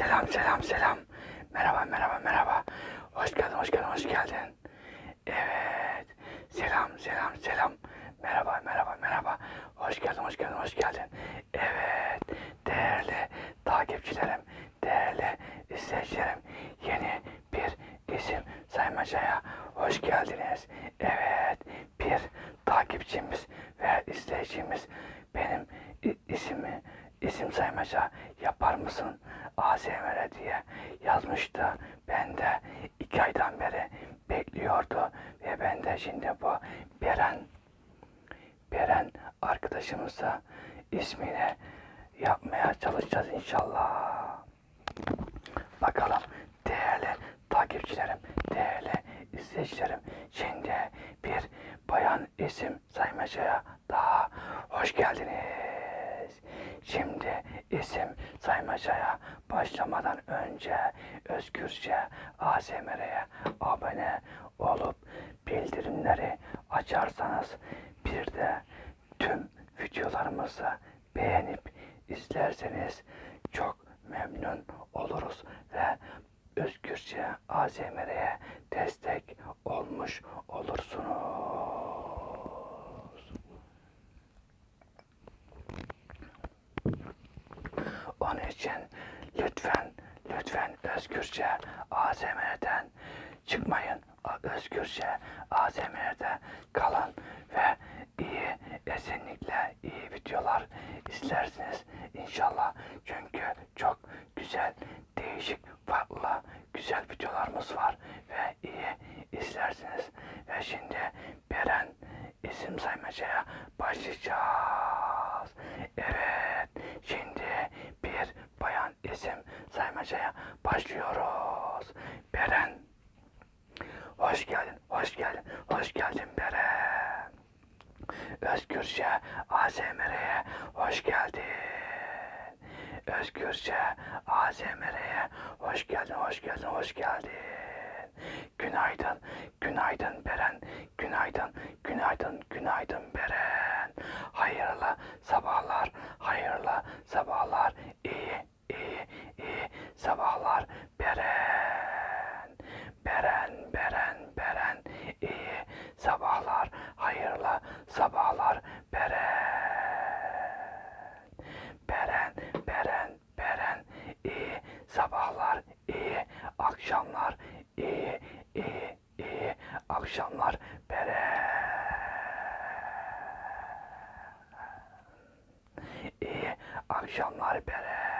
Selam selam selam. Merhaba merhaba merhaba. Hoş geldin hoş geldin hoş geldin. Evet. Selam selam selam. Merhaba merhaba merhaba. Hoş geldin hoş geldin hoş geldin. Evet. Değerli takipçilerim, değerli izleyicilerim. Yeni bir isim saymacaya hoş geldiniz. Evet. Bir takipçimiz ve izleyicimiz benim ismi isim saymaca yapar mısın ASMR diye yazmıştı. Ben de iki aydan beri bekliyordu ve ben de şimdi bu Beren Beren arkadaşımıza ismini yapmaya çalışacağız inşallah. Bakalım değerli takipçilerim, değerli izleyicilerim. Şimdi bir bayan isim saymacaya daha hoş geldiniz. Şimdi isim saymacaya başlamadan önce özgürce ASMR'ye abone olup bildirimleri açarsanız bir de tüm videolarımızı beğenip izlerseniz çok memnun oluruz ve özgürce ASMR'ye destek olmuş olursunuz. Onun için lütfen lütfen özgürce ASMR'den çıkmayın. Özgürce ASMR'de kalın ve iyi esenlikle iyi videolar izlersiniz inşallah. Çünkü çok güzel, değişik, farklı, güzel videolarımız var ve iyi izlersiniz. Ve şimdi Beren isim saymacaya başlayacağız. Evet, şimdi bir bayan isim saymacaya başlıyoruz. Beren, hoş geldin, hoş geldin, hoş geldin Beren. Özgürce ASMR'ye hoş geldin. Özgürce ASMR'ye hoş geldin, hoş geldin, hoş geldin. Günaydın, günaydın Beren, günaydın, günaydın, günaydın Beren. Hayırlı sabahlar, hayırlı sabahlar, iyi, iyi, iyi sabahlar Beren. Beren, Beren, Beren, iyi sabahlar, hayırlı sabahlar Beren. Beren, Beren, Beren, iyi sabahlar, iyi akşamlar, iyi, iyi, iyi akşamlar Beren. İyi akşamlar Beren.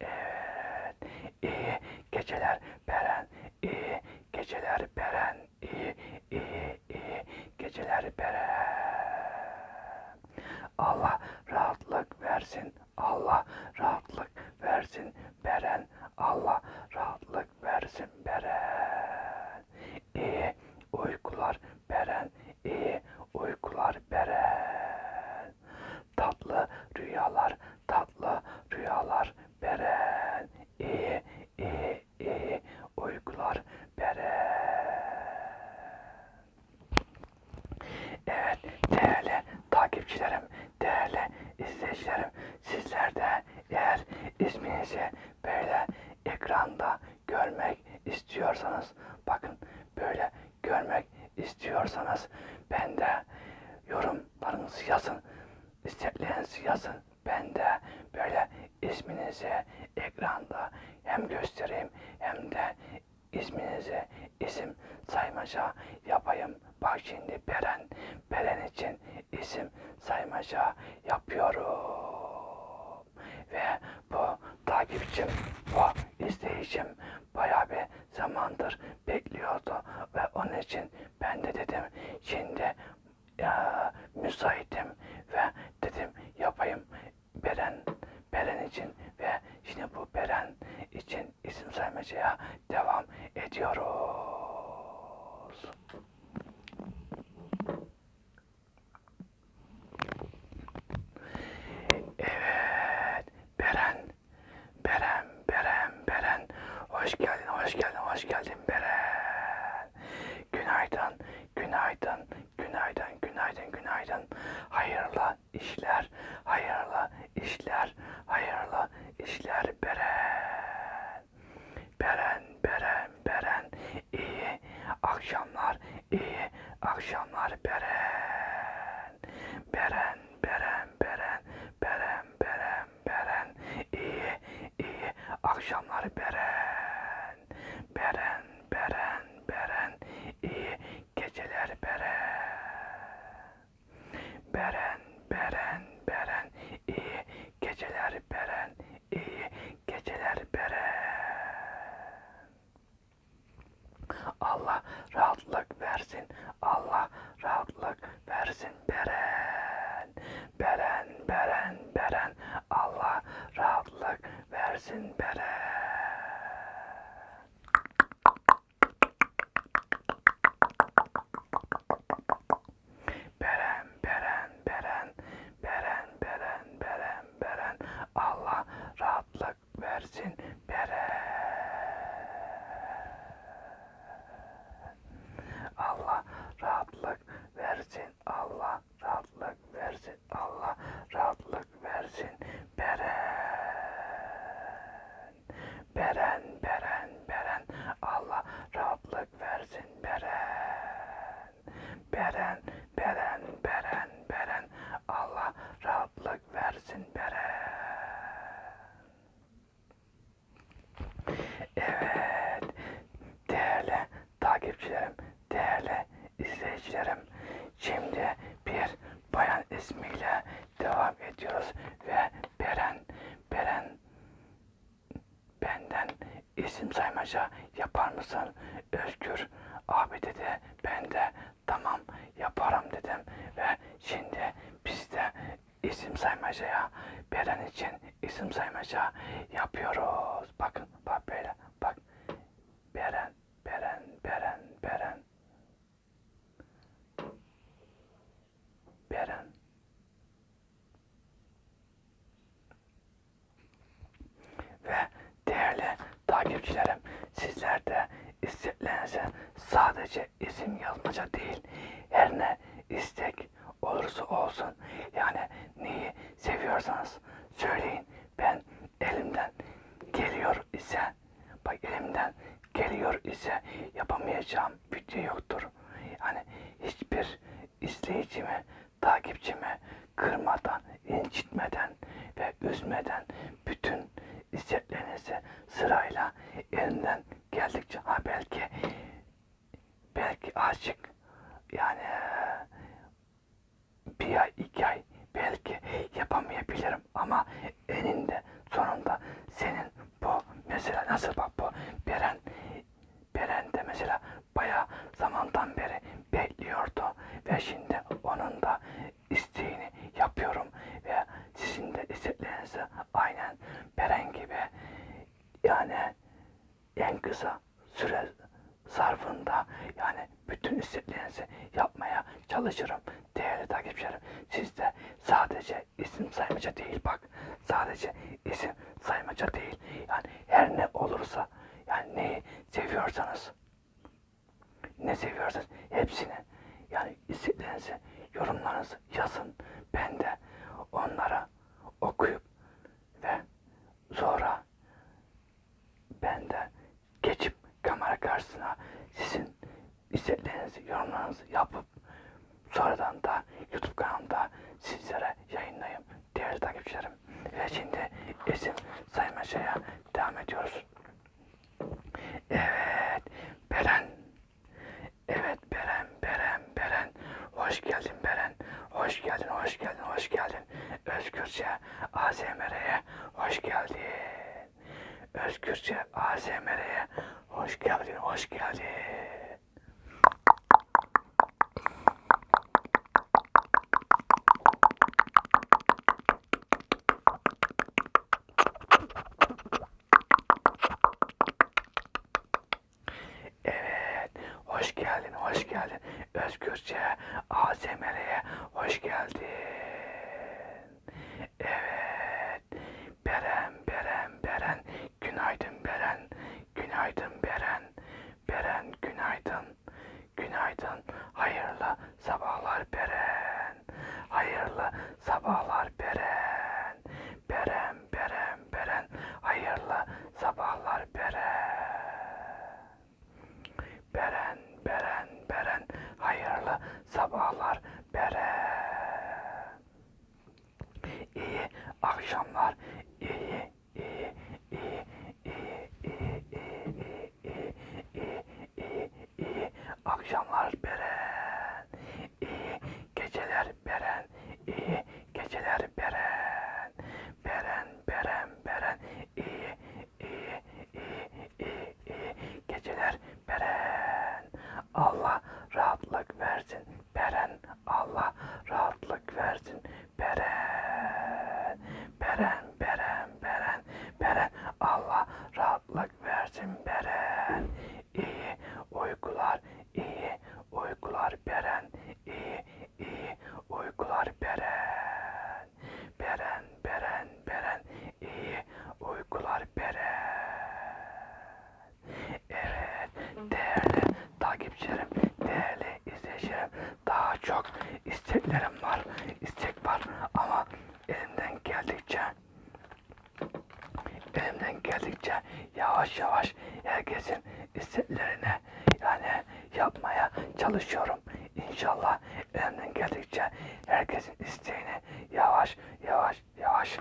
Evet. İyi geceler Beren. İyi geceler Beren. İyi, iyi, iyi geceler Beren. Allah rahatlık versin. Allah rahatlık versin Beren. Allah rahatlık versin Beren. İyi uykular Beren. İyi uykular Beren. Tatlı rüyalar, tatlı rüyalar Beren. İyi, iyi, iyi uykular Beren. Evet, değerli takipçilerim, değerli izleyicilerim, sizler de eğer isminizi böyle ekranda görmek istiyorsanız, bakın böyle görmek istiyorsanız ben de yorumlarınızı yazın, isteklerinizi yazın. Ben de böyle isminizi ekranda hem göstereyim hem de isminizi isim saymaca yapayım. Bak şimdi Beren, Beren için isim saymaca yapıyorum. Ve bu takipçim, bu izleyicim bayağı bir zamandır bekliyordu. Ve onun için ben de dedim şimdi ya, müsaitim ve dedim yapayım Beren, Beren için ve şimdi bu Beren için isim saymacaya devam ediyoruz. hayırlı işler, hayırlı işler, hayırlı işler beren. Beren, beren, beren. İyi akşamlar, iyi akşamlar. Listen saymacaya Beren için isim saymaca yapıyoruz. Bakın bak böyle bak. Beren, Beren, Beren, Beren. Beren. Ve değerli takipçilerim sizler de isteklerinize sadece isim yazmaca değil her ne istek olursa olsun yani seviyorsanız söyleyin ben elimden geliyor ise bak elimden geliyor ise yapamayacağım video yoktur. Yani hiçbir izleyicimi, takipçimi kırmadan, incitmeden ve üzmeden bütün isteklerinizi sırayla elinden geldikçe ha belki belki azıcık yani bir ay iki ay yapamayabilirim ama eninde sonunda senin bu mesela nasıl bak bu Beren Beren de mesela bayağı zamandan beri bekliyordu. Ve şimdi onun da isteğini yapıyorum. Ve sizin de isteklerinizi aynen Beren gibi yani en kısa süre zarfında yani bütün isteklerinizi yapmaya çalışırım. Değerli takipçilerim. Siz de sadece isim saymaca değil bak. Sadece isim saymaca değil. Yani her ne olursa yani neyi seviyorsanız ne seviyorsanız hepsini yani isteklerinizi yorumlarınızı yazın. Ben de onlara okuyup ve sonra ben de geçip kamera karşısına sizin isteklerinizi, yorumlarınızı yapıp sonradan da YouTube kanalımda sizlere yayınlayayım değerli takipçilerim. Ve şimdi isim saymacaya devam ediyoruz. Evet, Beren. Evet Beren, Beren, Beren. Hoş geldin Beren. Hoş geldin, hoş geldin, hoş geldin. Özgürce ASMR'ye hoş geldin. Özgürce ASMR'ye hoş geldin, hoş geldin. Evet, hoş geldin, hoş geldin. Özgürce ASMR'ye hoş geldin. Evet, Beren, Beren, Beren. Günaydın Beren, günaydın Beren. Beren, günaydın, günaydın. Hayırlı sabahlar Beren. Hayırlı sabahlar İnşallah elimden geldikçe herkesin isteğini yavaş yavaş yavaş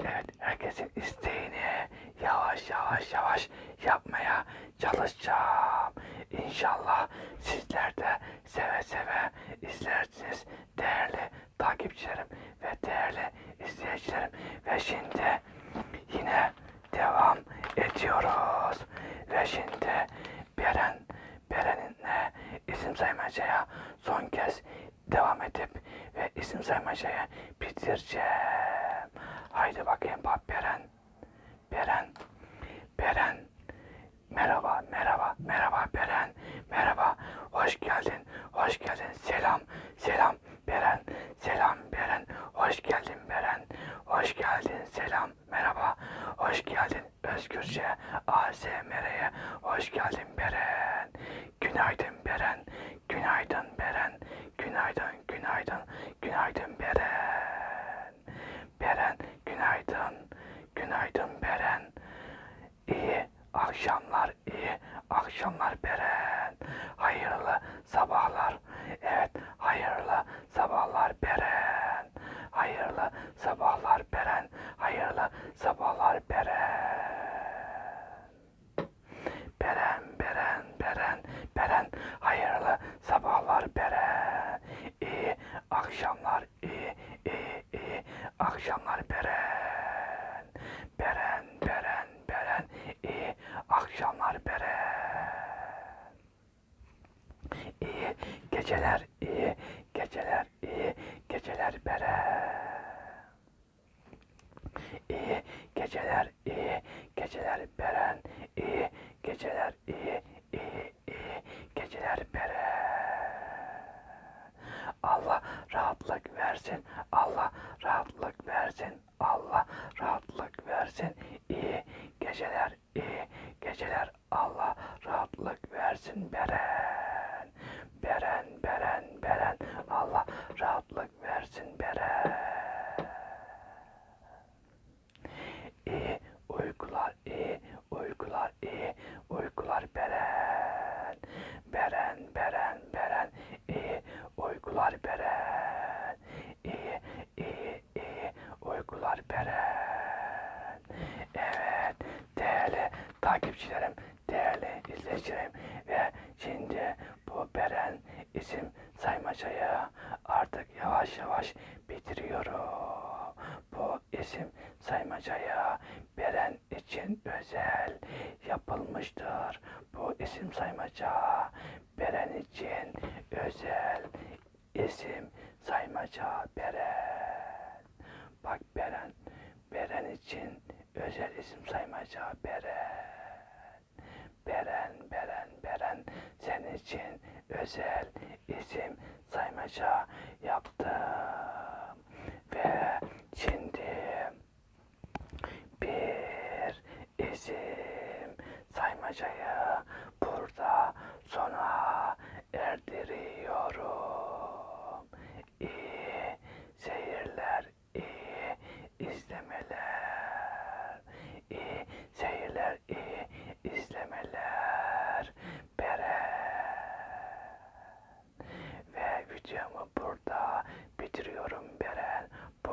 Evet, herkesin isteğini yavaş yavaş yavaş yapmaya çalışacağım. İnşallah sizler de seve seve izlersiniz değerli takipçilerim ve değerli izleyicilerim. Ve şimdi yine devam ediyoruz. Ve şimdi Beren, Beren'inle isim saymacaya son kez devam edip ve isim saymacayı bitireceğim. Haydi bakayım bak Beren. Beren. Beren. Merhaba, merhaba, merhaba Beren. Merhaba, hoş geldin, hoş geldin. Selam, selam Beren. Selam Beren. Hoş geldin Beren. Hoş geldin, selam, merhaba. Hoş geldin Özgürce ASMR'ye. Hoş geldin Beren. Günaydın Beren. Günaydın Beren. Günaydın, günaydın, günaydın Beren. Beren, günaydın. Günaydın Beren. İyi akşamlar, iyi akşamlar Beren. Hayırlı sabahlar. Evet, hayırlı sabahlar Beren. Hayırlı sabahlar Beren. Hayırlı sabahlar Beren. Beren, Beren, Beren, Beren. Hayırlı sabahlar Beren. İyi akşamlar, iyi, iyi, iyi akşamlar Beren. Beren, Beren, Beren. İyi akşamlar Beren. İyi geceler, iyi geceler, iyi geceler Beren. İyi geceler, iyi geceler Beren. İyi geceler, iyi, iyi, iyi geceler Beren. Allah rahatlık versin. Allah rahatlık versin. Allah rahatlık versin. İyi geceler, iyi geceler. Allah rahatlık versin Beren. Beren, Beren, Beren. Allah rahatlık versin Beren. İyi uykular, iyi uykular, iyi uykular Beren. Beren, Beren, Beren. İyi uykular Beren. İyi, iyi, iyi uykular Beren. Evet, değerli takipçilerim, değerli izleyicilerim ve şimdi bu Beren isim saymacayı artık yavaş yavaş bitiriyorum. Bu isim saymacaya Beren için özel yapılmıştır. Bu isim saymaca Beren için özel isim saymaca Beren. Bak Beren, Beren için özel isim saymaca Beren. Beren, Beren, Beren senin için özel isim saymaca yaptım. Ve şimdi bir isim saymacayı burada sona erdiriyorum. İyi seyirler, iyi izlemeler. İyi seyirler, iyi izlemeler. Beren. Ve videomu burada bitiriyorum Beren. Bu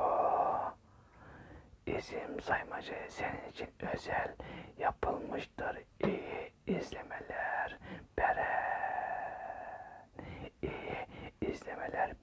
isim saymacı senin için özel yapılmıştır. İyi izlemeler. Beren. İyi izlemeler.